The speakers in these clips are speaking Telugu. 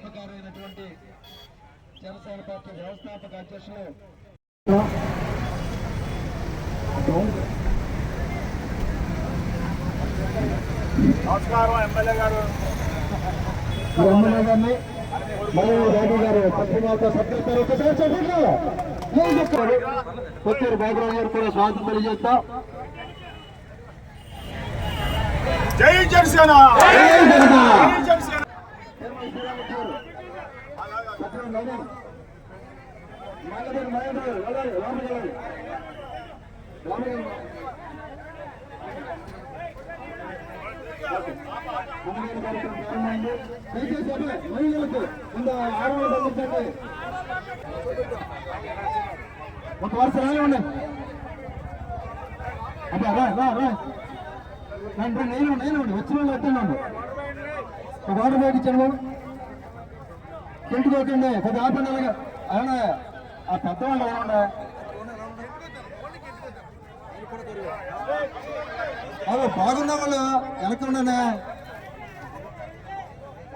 పరోపకారైనటువంటి జనసేన పార్టీ వ్యవస్థాపక అధ్యక్షులు నమస్కారం ఎమ్మెల్యే గారు. ఎమ్మెల్యే గారిని మరియు రాజు గారు పశ్చిమాత సభ్యులు ఒకసారి చెప్పండి. ఏం చెప్తారు కొత్తూరు బాబురావు గారు కూడా స్వాగతం తెలియజేస్తాం. జై జనసేన! జై జనసేన! జై జనసేన ఒక వరుస రానివ్వండి అబ్బా రా రా రా రండి నేను నేను వచ్చిన వాళ్ళు ఎత్తండి ఒక వాటర్ బయట ఇచ్చాను బాబు ఇంటికి వచ్చండి ఆపండి అలాగే. అవునా ఆ పెద్దవాళ్ళు ఏమన్నా అదో బాగున్న వాళ్ళు వెనక ఉండనే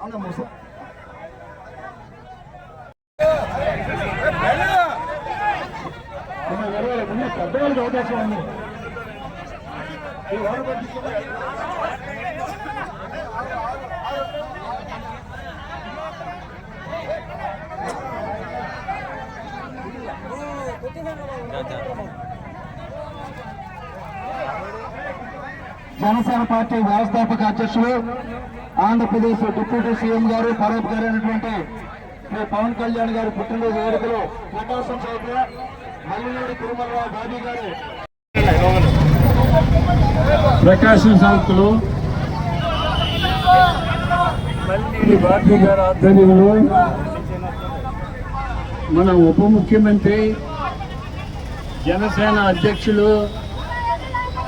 అవునా ముస పెద్దవాళ్ళకి అవకాశం ఉంది. జనసేన పార్టీ వ్యవస్థాపక అధ్యక్షులు ఆంధ్రప్రదేశ్ డిప్యూటీ సీఎం గారు పరోపకారి అయినటువంటి శ్రీ పవన్ కళ్యాణ్ గారి పుట్టినరోజు వేడుకలు ప్రకాశం చౌక మల్లినేడు తిరుమలరావు బాబీ గారు. ప్రకాశం సంస్థలు బాబీ భారతీ గారి ఆధ్వర్యంలో మన ఉప ముఖ్యమంత్రి జనసేన అధ్యక్షులు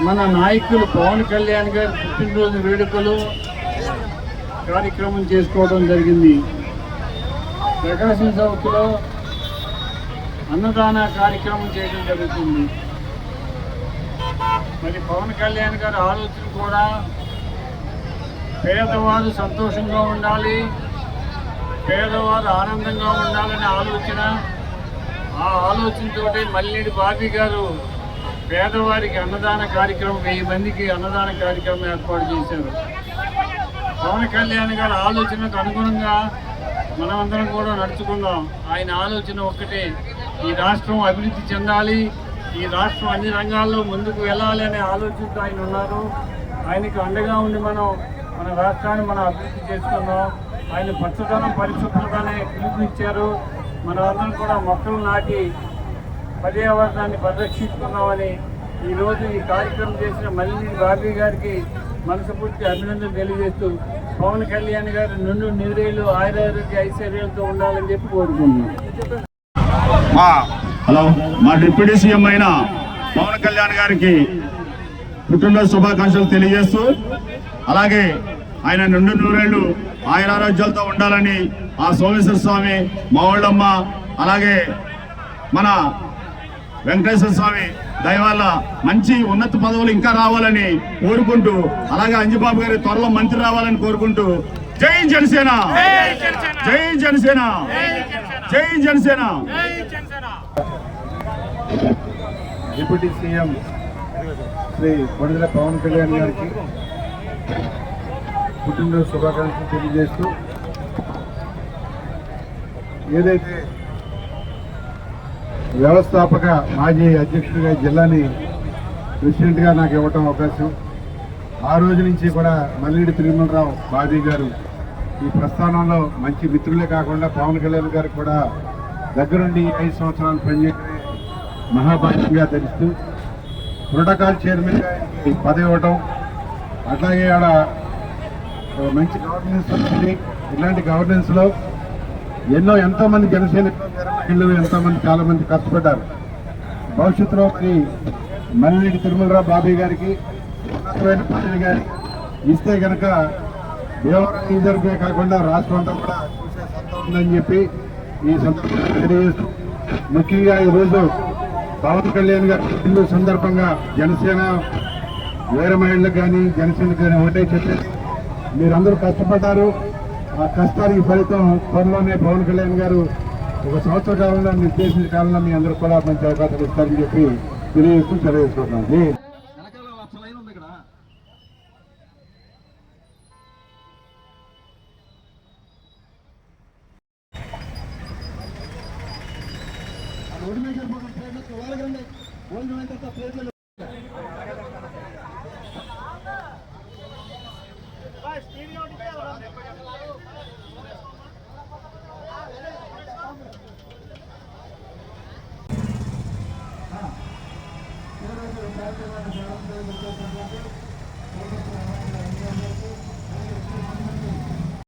మన నాయకులు పవన్ కళ్యాణ్ గారి పుట్టినరోజు వేడుకలు కార్యక్రమం చేసుకోవడం జరిగింది. ప్రకాశం చౌక్లో అన్నదాన కార్యక్రమం చేయడం జరుగుతుంది. మరి పవన్ కళ్యాణ్ గారి ఆలోచన కూడా పేదవారు సంతోషంగా ఉండాలి పేదవారు ఆనందంగా ఉండాలనే ఆలోచన. ఆ ఆలోచనతోటి మల్లేడి బాబీ గారు పేదవారికి అన్నదాన కార్యక్రమం వెయ్యి మందికి అన్నదాన కార్యక్రమం ఏర్పాటు చేశారు. పవన్ కళ్యాణ్ గారి ఆలోచనకు అనుగుణంగా మనమందరం కూడా నడుచుకుందాం. ఆయన ఆలోచన ఒక్కటే ఈ రాష్ట్రం అభివృద్ధి చెందాలి ఈ రాష్ట్రం అన్ని రంగాల్లో ముందుకు వెళ్ళాలి అనే ఆలోచనతో ఆయన ఉన్నారు. ఆయనకు అండగా ఉండి మనం మన రాష్ట్రాన్ని మనం అభివృద్ధి చేసుకుందాం. ఆయన పచ్చదనం పరిశుభ్రతనే పిలుపునిచ్చారు. మన అందరం కూడా మొక్కలు నాటి పర్యావరణాన్ని పరిరక్షిస్తున్నామని ఈరోజు ఈ కార్యక్రమం చేసిన మల్లి బాబీ గారికి మనసుపూర్తి అభినందనలు తెలియజేస్తూ పవన్ కళ్యాణ్ గారు నుండి నిద్రేళ్ళు ఆయురారోగ్య ఐశ్వర్యాలతో ఉండాలని చెప్పి కోరుకుంటున్నాను. హలో మా డిప్యూటీ సీఎం అయిన పవన్ కళ్యాణ్ గారికి పుట్టినరోజు శుభాకాంక్షలు తెలియజేస్తూ అలాగే ఆయన నుండి నూరేళ్ళు ఆయన ఆరోగ్యాలతో ఉండాలని ఆ సోమేశ్వర స్వామి మావుళ్ళమ్మ అలాగే మన వెంకటేశ్వర స్వామి దయవల్ల మంచి ఉన్నత పదవులు ఇంకా రావాలని కోరుకుంటూ అలాగే అంజిబాబు గారి త్వరలో మంత్రి రావాలని కోరుకుంటూ జై జనసేన! జై జనసేన! జై జనసేన! డిప్యూటీ సీఎం శ్రీ కొడుదల పవన్ కళ్యాణ్ గారికి పుట్టినరోజు శుభాకాంక్షలు తెలియజేస్తూ ఏదైతే వ్యవస్థాపక మాజీ అధ్యక్షుడిగా జిల్లాని ప్రెసిడెంట్గా నాకు ఇవ్వటం అవకాశం. ఆ రోజు నుంచి కూడా మల్లిడి తిరుమలరావు బాబీ గారు ఈ ప్రస్థానంలో మంచి మిత్రులే కాకుండా పవన్ కళ్యాణ్ గారికి కూడా దగ్గరుండి ఐదు సంవత్సరాలు పనిచేయడమే మహాభాష్యంగా తెలుస్తూ ప్రోటోకాల్ చైర్మన్గా పదవి ఇవ్వటం అట్లాగే ఆడ మంచి గవర్నెన్స్ ఉంది ఇలాంటి గవర్నెన్స్లో ఎన్నో ఎంతో మంది జనసేన మహిళలు ఎంతో మంది చాలా మంది కష్టపడ్డారు. భవిష్యత్తులో మరి మల్లిరెడ్డి తిరుమలరావు బాబీ గారికి ఉన్నతమైన పదవి గారి ఇస్తే కనుక దేవరం రిజర్వే కాకుండా రాష్ట్రం అంతా కూడా చూసే సత్తా ఉందని చెప్పి ఈ సందర్భంగా తెలియజేస్తూ ముఖ్యంగా ఈరోజు పవన్ కళ్యాణ్ గారి సందర్భంగా జనసేన వేరే మహిళలకు కానీ జనసేనకు కానీ ఒకటే చెప్పేసి మీరందరూ కష్టపడ్డారు. ఆ కష్టానికి ఫలితం త్వరలోనే పవన్ కళ్యాణ్ గారు ఒక సంవత్సర కాలంలో నిర్దేశించిన కాలంలో మీ అందరూ కూడా మంచి అవకాశాలు ఇస్తారని చెప్పి తెలియజేస్తూ తెలియజేసుకుంటున్నాం